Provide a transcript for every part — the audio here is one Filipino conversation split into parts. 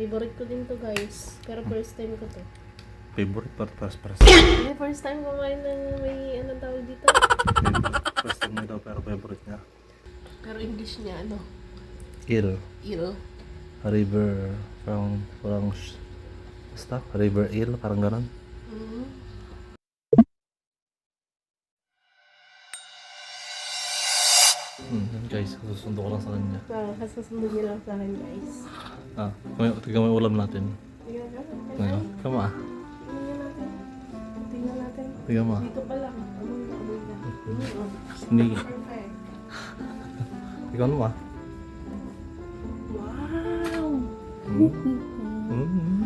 Favorite ko din to guys. Pero first time ko to. Favorite part paras paras. Hindi, first time kumain ng may ano tawag dito. First time daw pero favorite niya. Pero English niya ano? Il. Il. River from from basta River Il parang ganun. Mm. Hmm, guys, susundo ko lang sa kanya. Ah, kasusunod niya lang sa akin guys. Ah, tignan mo yung ulam natin. Tingnan natin. Ngayon, kama. Tingnan natin. Tingnan mo. Dito pa lang. Amoy na, amoy na. Mm. Perfect. Tignan mo ah. Wow! Hmm.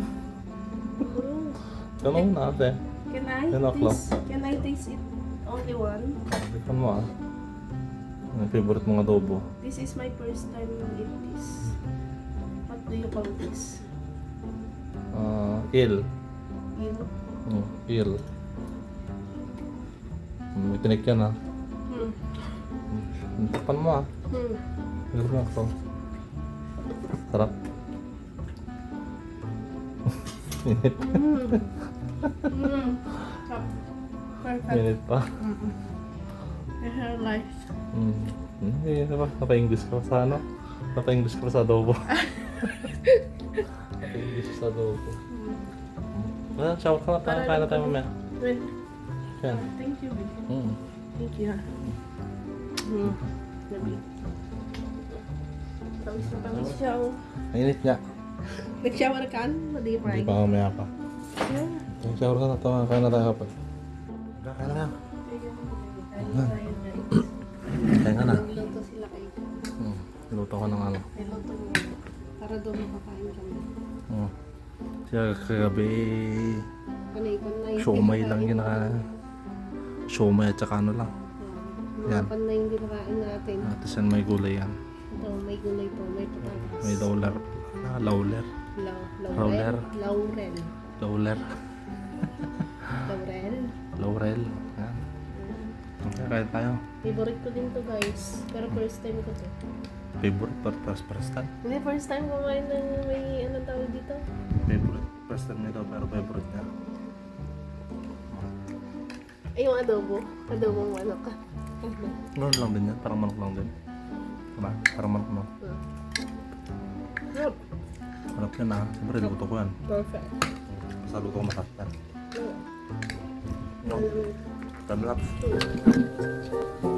Tignan mo na ate. Can I Ten o'clock. taste? Can I taste it? Only one? Tignan mo ah. Ang favorite mong adobo. This is my first time eat this. What do you call this? Ah, Il. Il? Hmm, Il. May tinik yan ah. Hmm. Hmm. Tapan mo ah. Hmm. Tignan mo ako. Sarap. Minit. Hmm. Hmm. Top. Perfect. Minit pa. Mm-mm. I have life. Hmm. Hindi, ano ba? Napa-English ka pa sa ano? Napa-English ka pa sa adobo. Napa-English sa adobo. Hmm. Ah, shower ka na tayo. Kain na tayo mamaya. Wait. Yan. Thank you, baby. Hmm. Thank you. ha. Hmm. Baby. Tapos na kami siya. oh. Mainit niya. Nag-shower ka? Hindi pa. Hindi pa mamaya pa. Yeah. Shower ka na tayo. Kain na tayo kapag. Kain na. Kain na Kain ka na. Nagluto sila kayo. Hmm. Niluto ko ng ano. Niluto mo. Para doon makakain kami. Hmm. Siya kagabi, siomay lang yun na siomay at saka ano lang. Yan. Yan. Panay yung kinakain natin. At yan may gulay yan. Ito, may gulay po. May patatas. May lawler. Ah, lawler. Law, Laurel. laurel. Laurel. Lawler. Laurel. Laurel. Kain tayo. Favorite ko din to guys. Pero first time ko to. Favorite part paras paras tayo. Hindi, first time kumain ng may ano tawag dito. Favorite. First time nito pero favorite niya. Ay, yung adobo. Adobo ano ka. Ganun lang din yan. Parang manok lang din. Diba? Parang manok lang. Yep. Manok yan ah. Siyempre, luto ko yan. Perfect. Basta luto ko masarap yan. No? Mm. Time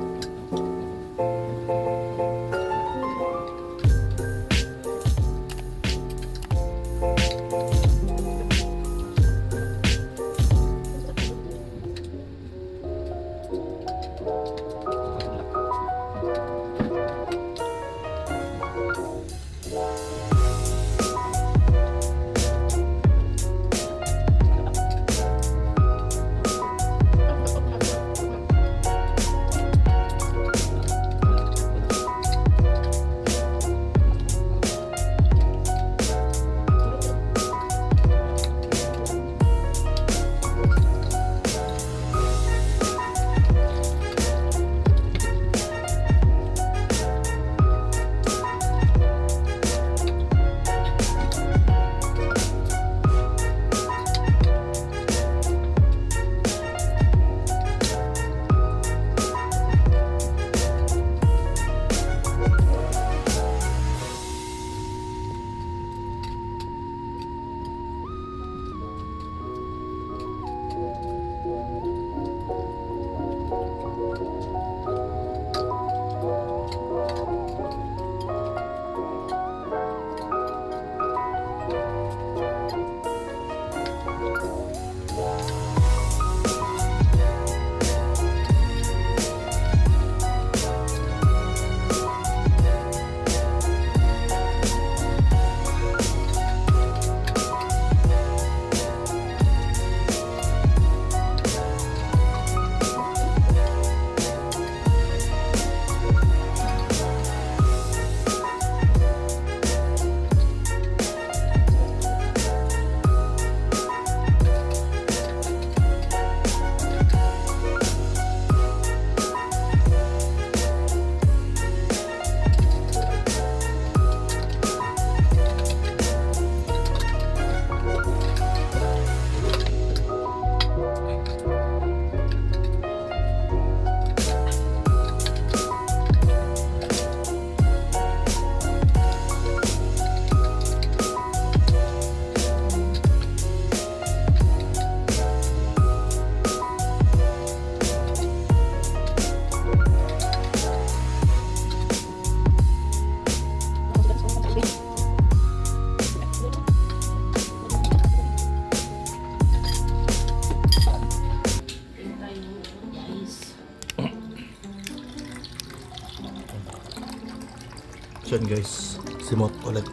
guys, simot ulit.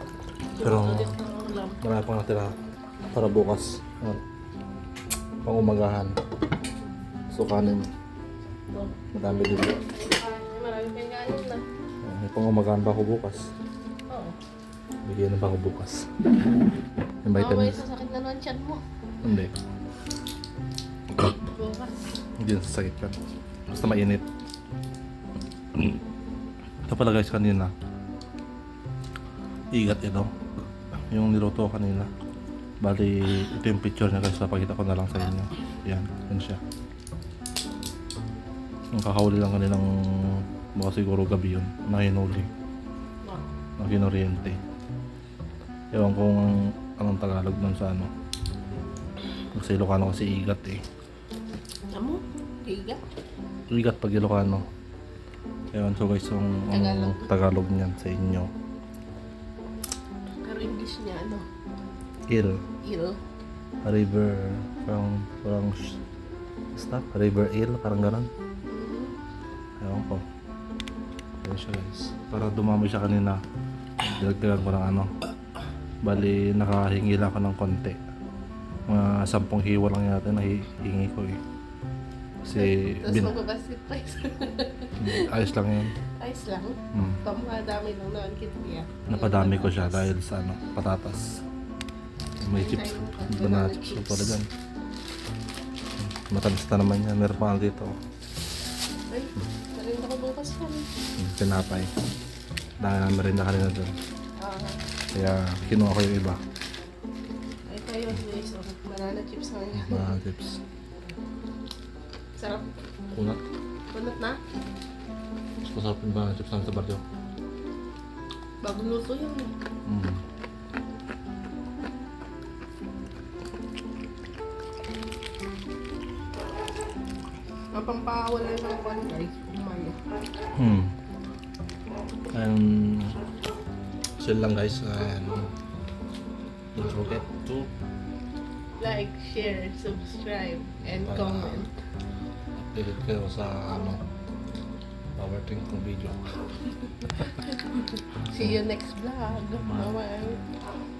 Pero marami pang natira para bukas. Yan. Pang umagahan. Sukanin. Ito. Madami dito. Marami pang kanin na. May pang umagahan pa ako bukas. Oo. Bigyan na pa ako bukas. Yung vitamins. sasakit na naman tiyan mo. Hindi. Bukas. Hindi na sasakit ka. Basta mainit. Ito pala guys kanina. Igat ito. Yung niluto ko kanina. Bali, ito yung picture niya guys. Papakita ko na lang sa inyo. Yan. Yan siya. Ang kakahuli lang kaninang baka siguro gabi yun. Na hinuli. Na kinoriente. Ewan kung anong Tagalog nun sa ano. Kasi Ilocano kasi igat eh. Amo? Higa? Igat pag Ilocano. Ewan so guys, yung ang Tagalog. Tagalog niyan sa inyo. Ano? Il, Il. river, parang, parang, basta, river il, parang ganon. Mhm. Ewan ko. Ayan siya guys. Para dumami siya kanina. Dilagdagan ko ng ano. Bali, nakahingi lang ako ng konti. Mga sampung hiwa lang yata na hi- hingi ko eh. Kasi, Tapos bin, magbabasit pa isa. ayos lang yun. Ayos lang. Hmm. Pamadami lang naman kita niya. Napadami ko siya dahil sa ano, patatas. May chips. Banana chips ko pala dyan. Matamis na naman yan. Meron pa dito. Ay, narin ako bukas yan. Yung Tinapay. Dahil meron na kanina doon. Ah, Kaya kinuha ko yung iba. ay tayo guys. Oh, banana chips na yan. Banana chips. Sarap. Kunat. Punot na. Mas masarap yung banana chips namin sa baryo. Bagong luto yun. Mm. Mapampawala yung mga kwan guys. Umaya. Hmm. And chill lang guys. And don't forget to Like, share, subscribe, and comment. Update kayo sa ano power tank kong video. See you next vlog. Bye-bye.